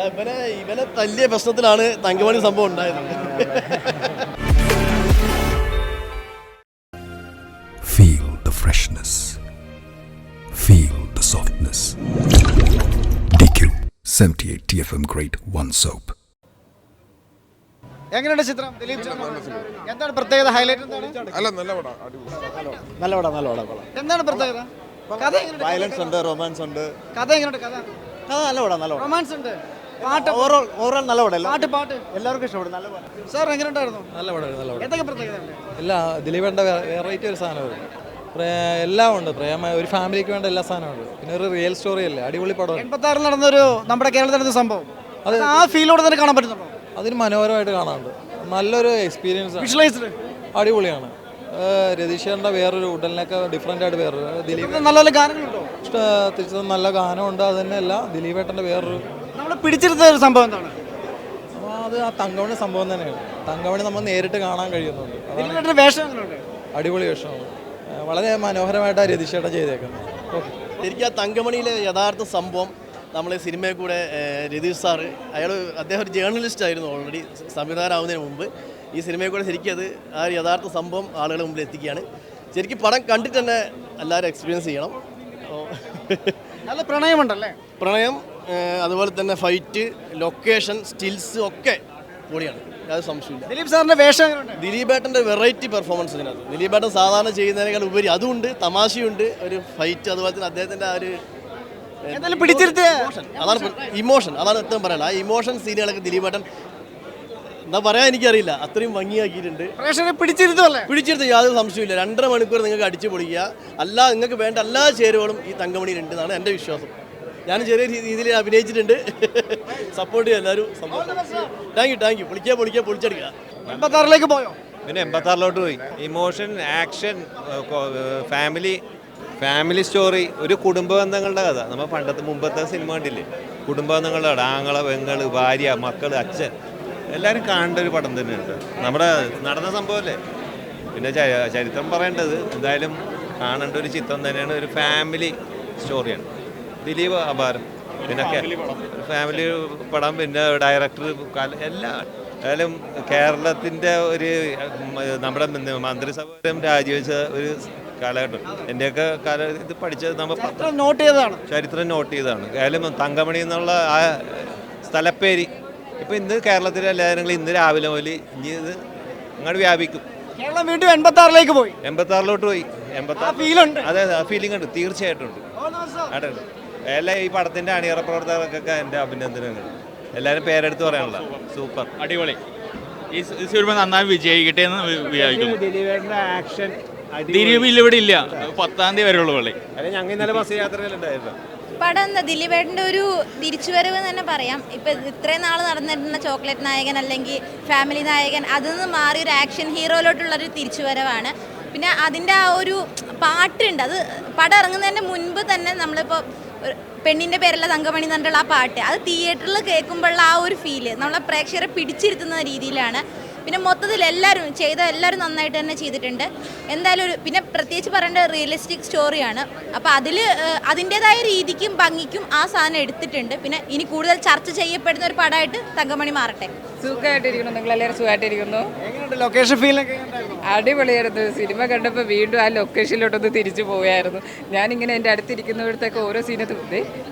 ദാ ഇവനെ ഇവനെ തല്ലിയ പ്രശ്നത്തിലാണ് തങ്കമണി സംഭവം ഉണ്ടായത്. Feel the freshness feel the softness DQ 78 TFM Grade 1 Soap. എങ്ങനെയുണ്ട് ചിത്രം? ദിലീപ്? എന്താണ് പ്രത്യേകത? ഹൈലൈറ്റ് എന്താണ്? അല്ല നല്ല പടം. അടിപൊളി. നല്ല പടം നല്ല പടം എന്താണ് പ്രത്യേകത? കഥ വയലൻസ് ഉണ്ട് റൊമാൻസ് ഉണ്ട്. കഥ എങ്ങനെയുണ്ട്? കഥ? കഥ നല്ല പടം നല്ല റൊമാൻസ് ഉണ്ട്. പാട്ട് ഓവറോൾ ഓവറോൾ നല്ല പടം പാട്ട് പാട്ട്. എല്ലാവർക്കും ഇഷ്ടപ്പെടും. നല്ല പടം. സാർ എങ്ങനെയുണ്ടായിരുന്നു? നല്ല പടം നല്ല പടം. എന്തൊക്കെ പ്രത്യേകത ഇല്ല എല്ലാ ദിലീപേണ്ട വെറൈറ്റി ഒരു സാധനമാണ്. പ്രേ- എല്ലാം ഉണ്ട്. പ്രേമ ഒരു ഫാമിലിക്ക് വേണ്ട എല്ലാ സാധനവും ഉണ്ട് പിന്നെ ഒരു റിയൽ സ്റ്റോറി അല്ലേ? അടിപൊളി പടം. എൺപത്താറിൽ നടന്നൊരു നമ്മുടെ കേരളത്തിൽ നടന്ന സംഭവം. അത് ആ ഫീലോടെ തന്നെ കാണാൻ പറ്റുന്നുണ്ടോ? അതിന് മനോഹരമായിട്ട് കാണാനുണ്ട്. നല്ലൊരു എക്സ്പീരിയൻസ് ആണ്. വിഷ്വലൈസ്ഡ് അടിപൊളിയാണ്. രതീഷേറിന്റെ വേറൊരു ഉടലിനൊക്കെ ഡിഫറെന്റ് ആയിട്ട് വേറൊരു ദിലീപ് നല്ല നല്ല ഗാനങ്ങളുണ്ടോ? ഇഷ്ട തിരിച്ചു നല്ല ഗാനമുണ്ട്. അത് തന്നെയല്ല ദിലീപേട്ടന്റെ വേറൊരു നമ്മൾ പിടിച്ചെടുത്ത ഒരു സംഭവം എന്താണ്? അത് ആ തങ്കമണി സംഭവം തന്നെയാണ്. തങ്കമണി നമ്മൾ നേരിട്ട് കാണാൻ കഴിയുന്നുണ്ട്. അതാണ് ദിലീപേട്ടന്റെ വേഷം എങ്ങനെയുണ്ട്? അടിപൊളി വേഷമാണ്. ഏഹ് വളരെ മനോഹരമായിട്ടാണ് രതീഷേട്ടൻ ചെയ്തേക്കുന്നത്. ഓക്കെ. എനിക്ക് ആ തങ്കമണിയിലെ യഥാർത്ഥ സംഭവം നമ്മൾ സിനിമയിൽ കൂടെ ഏഹ്, രതീഷ് സാറ് അയാൾ അദ്ദേഹം ഒരു ജേർണലിസ്റ്റ് ആയിരുന്നു ഓൾറെഡി സംവിധാനമാവുന്നതിന് മുമ്പ്. ഈ സിനിമയിൽ കൂടെ ശരിക്കും അത് ആ ഒരു യഥാർത്ഥ സംഭവം ആളുകളുടെ മുമ്പിൽ എത്തിക്കുകയാണ്. ശരിക്കും പടം കണ്ടിട്ട് തന്നെ എല്ലാവരും എക്സ്പീരിയൻസ് ചെയ്യണം. നല്ല പ്രണയമുണ്ടല്ലേ? പ്രണയം അതുപോലെ തന്നെ ഫൈറ്റ് ലൊക്കേഷൻ സ്റ്റിൽസ് ഒക്കെ പൊളിയാണ്. അത് സംശയമില്ല ദിലീപ് സാറിന്റെ വേഷം ദിലീപ് ദിലീപേട്ടന്റെ വെറൈറ്റി പെർഫോമൻസ് ഇതിനകത്ത്. ദിലീപേട്ടൻ സാധാരണ ചെയ്യുന്നതിനേക്കാൾ ഉപരി അതുണ്ട് തമാശയുണ്ട് ഒരു ഫൈറ്റ് അതുപോലെ തന്നെ അദ്ദേഹത്തിന്റെ ആ ഒരു അതാണ് ഇമോഷൻ അതാണ് ഏറ്റവും പറയാനുള്ളത്. ആ ഇമോഷൻ സീനുകളൊക്കെ ദിലീപേട്ടൻ എന്താ പറയാൻ എനിക്കറിയില്ല. അത്രയും ഭംഗിയാക്കിയിട്ടുണ്ട്. പിടിച്ചിരുത്തു പിടിച്ചെടുത്ത് യാതൊരു സംശയമില്ല രണ്ടര മണിക്കൂർ നിങ്ങൾക്ക് അടിച്ചു പൊളിക്കുക. അല്ല നിങ്ങൾക്ക് വേണ്ട എല്ലാ ചേരുവകളും ഈ തങ്കമണിയിലുണ്ടെന്നാണ് എന്റെ വിശ്വാസം. ഞാൻ ചെറിയ രീതിയിൽ അഭിനയിച്ചിട്ടുണ്ട്. സപ്പോർട്ട് ചെയ്യാം എല്ലാവരും. താങ്ക് യു താങ്ക് യു പൊളിക്കുക പൊളിക്കുക പൊളിച്ചെടുക്കുക. എൺപത്താറിലേക്ക് പോയോ? പിന്നെ എൺപത്താറിലോട്ട് പോയി. Emotion action family family story ഒരു കുടുംബ ബന്ധങ്ങളുടെ കഥ. നമ്മൾ പണ്ടത്തെ മുമ്പത്തെ സിനിമ കണ്ടില്ലേ? കുടുംബ ബന്ധങ്ങളുടെ കഥ ആങ്ങള പെങ്ങൾ ഭാര്യ മക്കൾ അച്ഛൻ. എല്ലാവരും കാണേണ്ട ഒരു പടം തന്നെയുണ്ട്. നമ്മുടെ നടന്ന സംഭവമല്ലേ? പിന്നെ ചരിത്രം പറയേണ്ടത് എന്തായാലും കാണേണ്ട ഒരു ചിത്രം തന്നെയാണ് ഒരു ഫാമിലി സ്റ്റോറിയാണ് ദിലീപ് അപാരം. പിന്നെ ഫാമിലി പടം പിന്നെ ഡയറക്ടർ എല്ലാ. ഏതായാലും കേരളത്തിന്റെ ഒരു നമ്മുടെ മന്ത്രിസഭ രാജിവെച്ച ഒരു കാലഘട്ടം. എന്റെയൊക്കെ കാല ഇത് പഠിച്ചത് നമ്മൾ പത്രം നോട്ട് ചെയ്തതാണ്. ചരിത്രം നോട്ട് ചെയ്തതാണ്. ഏതായാലും തങ്കമണി എന്നുള്ള ആ സ്ഥലപ്പേര് ഇപ്പം ഇന്ന് കേരളത്തിലെ എല്ലാവരും ഇന്ന് രാവിലെ മുതൽ ഇനി ഇത് അങ്ങോട്ട് വ്യാപിക്കും. കേരളം വീണ്ടും എൺപത്തി ആറിലേക്ക് പോയി. എൺപത്താറിലോട്ട് പോയി. എൺപത്തി ആ ഫീലുണ്ട് അതെ ആ ഫീലിംഗ് ഉണ്ട്. തീർച്ചയായിട്ടും ഉണ്ട്. എല്ലാ ഈ പടത്തിന്റെ അണിയറ പ്രവർത്തകർക്കൊക്കെ എന്റെ അഭിനന്ദനങ്ങൾ. എല്ലാവരും പേരെടുത്ത് പറയാനുള്ള. സൂപ്പർ. അടിപൊളി. ഈ ഈ സിനിമ നന്നായി വിജയിക്കട്ടെ എന്ന് ദിലീപേട്ടന്റെ ആക്ഷൻ ദിലീപ് ഇല്ല ഇവിടെ ഇല്ല. പത്താം തീയതി വരെയുള്ളൂ പള്ളി. അല്ലെങ്കിൽ ഞങ്ങൾ ഇന്നലെ ബസ് യാത്രയിലുണ്ടായിരുന്നു പടം എന്താ? ദിലീപേട്ടന്റെ ഒരു തിരിച്ചുവരവ് എന്ന് തന്നെ പറയാം. ഇപ്പം ഇത്രയും നാൾ നടന്നിരുന്ന ചോക്ലേറ്റ് നായകൻ അല്ലെങ്കിൽ ഫാമിലി നായകൻ അതിൽ നിന്ന് മാറി ഒരു ആക്ഷൻ ഹീറോയിലോട്ടുള്ളൊരു തിരിച്ചുവരവാണ്. പിന്നെ അതിന്റെ ആ ഒരു പാട്ടുണ്ട്. അത് പടം ഇറങ്ങുന്നതിന്റെ മുൻപ് തന്നെ നമ്മളിപ്പോൾ പെണ്ണിന്റെ പേരല്ല തങ്കമണി എന്ന് പറഞ്ഞിട്ടുള്ള ആ പാട്ട്. അത് തിയേറ്ററിൽ കേൾക്കുമ്പോഴുള്ള ആ ഒരു ഫീൽ നമ്മളെ പ്രേക്ഷകരെ പിടിച്ചിരുത്തുന്ന രീതിയിലാണ് പിന്നെ മൊത്തത്തിൽ എല്ലാവരും ചെയ്ത എല്ലാവരും നന്നായിട്ട് തന്നെ ചെയ്തിട്ടുണ്ട്. എന്തായാലും ഒരു പിന്നെ പ്രത്യേകിച്ച് പറയേണ്ട റിയലിസ്റ്റിക് സ്റ്റോറിയാണ് അപ്പോൾ അതിൽ അതിന്റെതായ രീതിക്കും ഭംഗിക്കും ആ സാധനം എടുത്തിട്ടുണ്ട്. പിന്നെ ഇനി കൂടുതൽ ചർച്ച ചെയ്യപ്പെടുന്ന ഒരു പടമായിട്ട് തങ്കമണി മാറട്ടെ. സുഖമായിട്ടിരിക്കുന്നു. നിങ്ങളെല്ലാവരും സുഖമായിട്ടിരിക്കുന്നു. ലൊക്കേഷൻ ഫീലൊക്കെ അടിപൊളിയായിരുന്നു. സിനിമ കണ്ടപ്പോൾ വീണ്ടും ആ ലൊക്കേഷനിലോട്ടൊന്ന് തിരിച്ചു പോയായിരുന്നു. ഞാനിങ്ങനെ എന്റെ അടുത്തിരിക്കുന്നിടത്തൊക്കെ ഓരോ സീനത്തും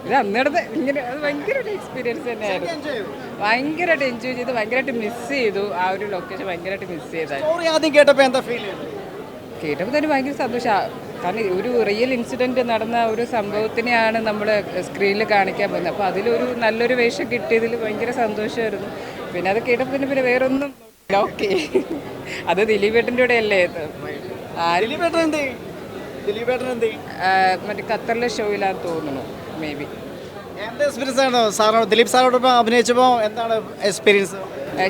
ഇത് അന്നിടത്ത് ഇങ്ങനെ അത് ഭയങ്കര ഒരു എക്സ്പീരിയൻസ് തന്നെയായിരുന്നു. ഭയങ്കരമായിട്ട് എൻജോയ് ചെയ്ത് ഭയങ്കരമായിട്ട് മിസ് ചെയ്തു. ആ ഒരു ലൊക്കേഷൻ ഭയങ്കരമായിട്ട് മിസ് ചെയ്തായിരുന്നു. ആദ്യം കേട്ടപ്പോൾ എന്താ ഫീൽ ചെയ്തു കേട്ടപ്പോൾ തന്നെ ഭയങ്കര സന്തോഷമാണ് കാരണം ഒരു റിയൽ ഇൻസിഡന്റ് നടന്ന ഒരു സംഭവത്തിനെയാണ് നമ്മൾ സ്ക്രീനിൽ കാണിക്കാൻ പോകുന്നത്. അപ്പോൾ അതിലൊരു നല്ലൊരു വേഷം കിട്ടിയതിൽ ഭയങ്കര സന്തോഷമായിരുന്നു പിന്നെ അത് കേട്ടപ്പോൾ തന്നെ പിന്നെ വേറൊന്നും. ഓക്കെ അത് ദിലീപേട്ടന്റെ കൂടെ അല്ലേ? ദിലീപേട്ടൻ എന്ത് ചെയ്യും? ദിലീപേട്ടൻ എന്ത് മറ്റേ ഖത്തറിലെ ഷോയിലാന്ന് തോന്നുന്നു മേ ബി എന്താ എക്സ്പീരിയൻസ് ആണ്? സാറിനോട് ദിലീപ് സാറോടൊപ്പം അഭിനയിച്ചപ്പോൾ എന്താണ് എക്സ്പീരിയൻസ്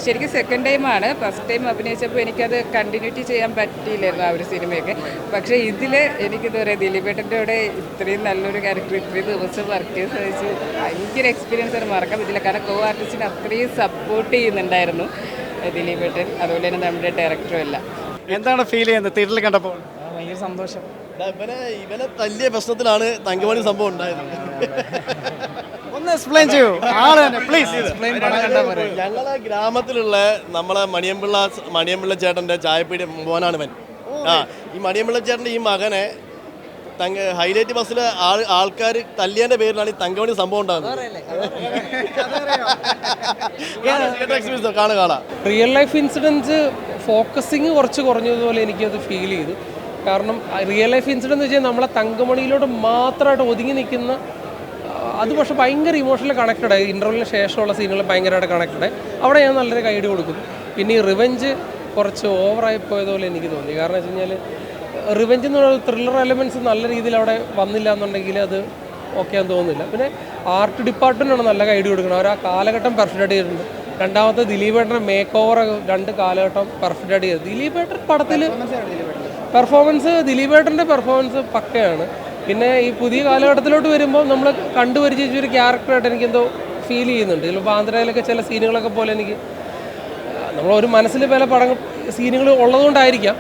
ശരിക്കും സെക്കൻഡ് ടൈമാണ് ഫസ്റ്റ് ടൈം അഭിനയിച്ചപ്പോൾ എനിക്കത് കണ്ടിന്യൂറ്റി ചെയ്യാൻ പറ്റിയില്ലായിരുന്നു ആ ഒരു സിനിമയൊക്കെ. പക്ഷേ ഇതിൽ എനിക്കെന്താ പറയുക ദിലീപേട്ടന്റെ കൂടെ ഇത്രയും നല്ലൊരു ക്യാരക്ടർ ഇത്രയും ദിവസം വർക്ക് ചെയ്ത് സാധിച്ചു ഭയങ്കര എക്സ്പീരിയൻസ് ആണ്. മറക്കാൻ പറ്റില്ല. കാരണം കോ ആർട്ടിസ്റ്റിനെ അത്രയും സപ്പോർട്ട് ചെയ്യുന്നുണ്ടായിരുന്നു ദിലീപേട്ടൻ. അതുപോലെ തന്നെ നമ്മുടെ ഡയറക്ടറും എല്ലാം. എന്താണ് ഫീൽ ചെയ്യുന്നത്? തിയേറ്ററിൽ കണ്ടപ്പോൾ? ഭയങ്കര സന്തോഷം. ഇവനെ ഇവനെ തല്ലിയ പ്രശ്നത്തിലാണ് തങ്കമണി സംഭവം ഉണ്ടായത്. ഒന്ന് എക്സ്പ്ലെയിൻ ചെയ്യൂ. ആൾ തന്നെ പ്ലീസ് ഞങ്ങളെ ഗ്രാമത്തിലുള്ള നമ്മളെ മണിയമ്പിള്ള മണിയമ്പിള്ള ചേട്ടന്റെ ചായപ്പീടി മോനാണ് ഇവൻ. ആ ഈ മണിയമ്പിള്ള ചേട്ടന്റെ ഈ മകനെ തങ്ക ഹൈലൈറ്റ് ബസ്സിലെ ആൾ ആൾക്കാർ തല്ലിയന്റെ പേരിലാണ് ഈ തങ്കമണി സംഭവം ഉണ്ടാകുന്നത്. റിയൽ ലൈഫ് ഇൻസിഡൻസ് ഫോക്കസിങ് കുറച്ച് കുറഞ്ഞതുപോലെ എനിക്കത് ഫീൽ ചെയ്തു. കാരണം റിയൽ ലൈഫ് ഇൻസിഡൻസ് വെച്ചാൽ നമ്മളെ തങ്കമണിയിലോട്ട് മാത്രമായിട്ട് ഒതുങ്ങി നിൽക്കുന്ന അത് പക്ഷെ ഭയങ്കര ഇമോഷണൽ കണക്റ്റഡ് ആയി. ഇന്റർവെലിന് ശേഷമുള്ള സീനുകൾ ഭയങ്കരമായിട്ട് കണക്റ്റഡ് ആയി. അവിടെ ഞാൻ നല്ലൊരു ഗൈഡ് കൊടുക്കും. പിന്നെ ഈ റിവെഞ്ച് കുറച്ച് ഓവറായി പോയതുപോലെ എനിക്ക് തോന്നി. കാരണം വെച്ച് കഴിഞ്ഞാൽ റിവെഞ്ച് എന്ന് പറയുന്ന ത്രില്ലർ എലമെന്റ്സ് നല്ല രീതിയിൽ അവിടെ വന്നില്ല എന്നുണ്ടെങ്കിൽ അത് ഓക്കെ ആണെന്ന് തോന്നുന്നില്ല. പിന്നെ ആർട്ട് ഡിപ്പാർട്ട്മെന്റാണ് നല്ല ഗൈഡ് കൊടുക്കുന്നത്. അവർ ആ കാലഘട്ടം പെർഫെക്റ്റ് ചെയ്തിട്ടുണ്ട്. രണ്ടാമത്തെ ദിലീപേട്ടന്റെ മേക്ക് ഓവർ രണ്ട് കാലഘട്ടം പെർഫെക്റ്റ് ആയിട്ട് ചെയ്തു. ദിലീപേട്ടൻ പടത്തിൽ പെർഫോമൻസ് ദിലീപേട്ടന്റെ പെർഫോമൻസ് പക്കയാണ്. പിന്നെ ഈ പുതിയ കാലഘട്ടത്തിലോട്ട് വരുമ്പോൾ നമ്മൾ കണ്ടുപരിചയിച്ച ഒരു ക്യാരക്ടറായിട്ട് എനിക്കെന്തോ ഫീൽ ചെയ്യുന്നുണ്ട്. ചിലപ്പോൾ ബാന്ദ്രയിലൊക്കെ ചില സീനുകളൊക്കെ പോലെ എനിക്ക് നമ്മൾ ഒരു മനസ്സിൽ പല പടങ്ങൾ സീനുകൾ ഉള്ളതുകൊണ്ടായിരിക്കാം.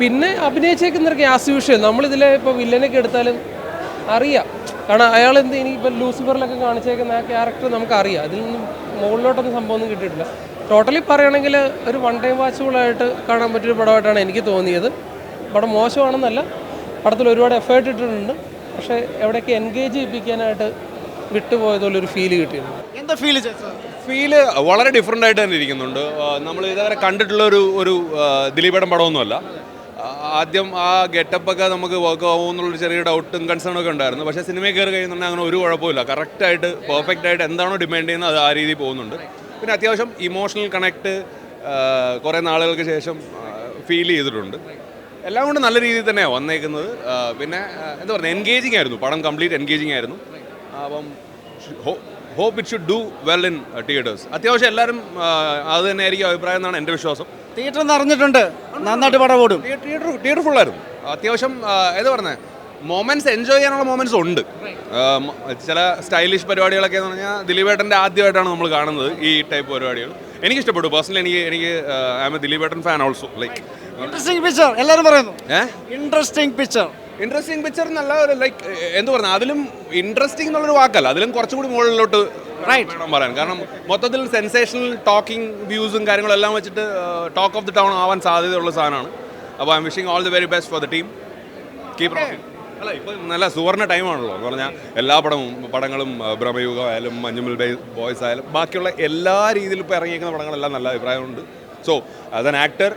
പിന്നെ അഭിനയിച്ചേക്കുന്നവർക്ക് ആസ് യൂഷ്വൽ നമ്മളിതിലെ ഇപ്പോൾ വില്ലനൊക്കെ എടുത്താലും അറിയാം. കാരണം അയാൾ എന്ത് ഇനിയിപ്പോൾ ലൂസിഫറിലൊക്കെ കാണിച്ചേക്കുന്ന ആ ക്യാരക്ടർ നമുക്കറിയാം. അതിൽ നിന്നും മുകളിലോട്ടൊന്നും സംഭവമൊന്നും കിട്ടിയിട്ടില്ല. ടോട്ടലി പറയുകയാണെങ്കിൽ ഒരു വൺ ടൈം വാച്ചബിളായിട്ട് കാണാൻ പറ്റിയൊരു പടമായിട്ടാണ് എനിക്ക് തോന്നിയത്. പടം മോശമാണെന്നല്ല പടത്തിൽ ഒരുപാട് എഫേർട്ട് ഇട്ടിട്ടുണ്ട്. പക്ഷേ എവിടെയൊക്കെ എൻഗേജ് ചെയ്യിപ്പിക്കാനായിട്ട് വിട്ടുപോയതുപോലൊരു ഫീൽ കിട്ടിയിട്ടുണ്ട്. എന്താ ഫീൽ ഫീൽ വളരെ ഡിഫറെന്റ് ആയിട്ട് തന്നെ ഇരിക്കുന്നുണ്ട്. നമ്മൾ ഇതുവരെ കണ്ടിട്ടുള്ള ഒരു ഒരു ആ, ദിലീപേടൻ പടമൊന്നുമല്ല. ആദ്യം ആ ഗെറ്റപ്പൊക്കെ നമുക്ക് വർക്ക് ആവുമെന്നുള്ളൊരു ചെറിയ ഡൗട്ടും കൺസേണും ഒക്കെ ഉണ്ടായിരുന്നു. പക്ഷേ സിനിമയിൽ കയറി കഴിയുന്നുണ്ടെങ്കിൽ അങ്ങനെ ഒരു കുഴപ്പമില്ല കറക്റ്റായിട്ട് പെർഫെക്റ്റ് ആയിട്ട് എന്താണോ ഡിമാൻഡ് ചെയ്യുന്നത് അത് ആ രീതിയിൽ പോകുന്നുണ്ട്. പിന്നെ അത്യാവശ്യം ഇമോഷണൽ കണക്ട് കുറേ നാളുകൾക്ക് ശേഷം ഫീൽ ചെയ്തിട്ടുണ്ട്. എല്ലാം കൊണ്ട് നല്ല രീതിയിൽ തന്നെയാണ് വന്നേക്കുന്നത്. പിന്നെ എന്താ പറയുക എൻഗേജിങ് ആയിരുന്നു. പടം കംപ്ലീറ്റ് എൻഗേജിങ് ആയിരുന്നു. അപ്പം hope it should do well in theatres അത്യാവശ്യം എല്ലാവരും അത് തന്നെ ആയിരിക്കും അഭിപ്രായം എന്നാണ് എന്റെ വിശ്വാസം. തിയേറ്റർ നിറഞ്ഞിട്ടുണ്ട്. നന്നായിട്ട് പടം ഓടും. തിയേറ്റർ തിയേറ്റർ ഫുള്ളായിരുന്നു അത്യാവശ്യം ഏതാ പറഞ്ഞത് മൊമെന്റ്സ് എൻജോയ് ചെയ്യാനുള്ള മൊമെന്റ്സ് ഉണ്ട്. ചില സ്റ്റൈലിഷ് പരിപാടികളൊക്കെ എന്ന് പറഞ്ഞാൽ ദിലീപേട്ടന്റെ ആദ്യമായിട്ടാണ് നമ്മൾ കാണുന്നത് ഈ ടൈപ്പ് പരിപാടികൾ. എനിക്ക് ഇഷ്ടപ്പെട്ടു പേഴ്സണലി എനിക്ക് എനിക്ക് I am a ദിലീപേട്ടൻ fan also like interesting picture എല്ലാവരും പറയുന്നു. ഇൻട്രസ്റ്റിംഗ് പിക്ചർ ഇൻട്രസ്റ്റിംഗ് പിക്ചർ നല്ല ഒരു ലൈക്ക് എന്ത് പറഞ്ഞാൽ അതിലും ഇൻട്രസ്റ്റിംഗ് എന്നുള്ളൊരു വാക്കല്ല. അതിലും കുറച്ചുകൂടി മുകളിലോട്ട് വേണം പറയാൻ. കാരണം മൊത്തത്തിൽ സെൻസേഷണൽ ടോക്കിംഗ് വ്യൂസും കാര്യങ്ങളും എല്ലാം വെച്ചിട്ട് ടോക്ക് ഓഫ് ദി ടൗൺ ആവാൻ സാധ്യതയുള്ള സാധനമാണ്. അപ്പോൾ I am wishing all the very best for the team keep rocking അല്ല ഇപ്പോൾ നല്ല സുവർണ ടൈമാണല്ലോ എന്ന് പറഞ്ഞാൽ എല്ലാ പടവും പടങ്ങളും ബ്രഹ്മയുഗമായാലും ആയാലും മഞ്ഞുമൽ ബോയ്സ് ആയാലും ബാക്കിയുള്ള എല്ലാ രീതിയിലും ഇപ്പോൾ ഇറങ്ങിയിരിക്കുന്ന പടങ്ങളെല്ലാം നല്ല അഭിപ്രായമുണ്ട്. സോ ആസ് ആൻ ആക്ടർ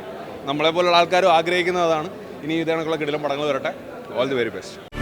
നമ്മളെപ്പോലുള്ള ആൾക്കാരും ആഗ്രഹിക്കുന്നതാണ്. ഇനി ഇതേണക്കുള്ള കിടിലം പടങ്ങൾ വരട്ടെ. All the very best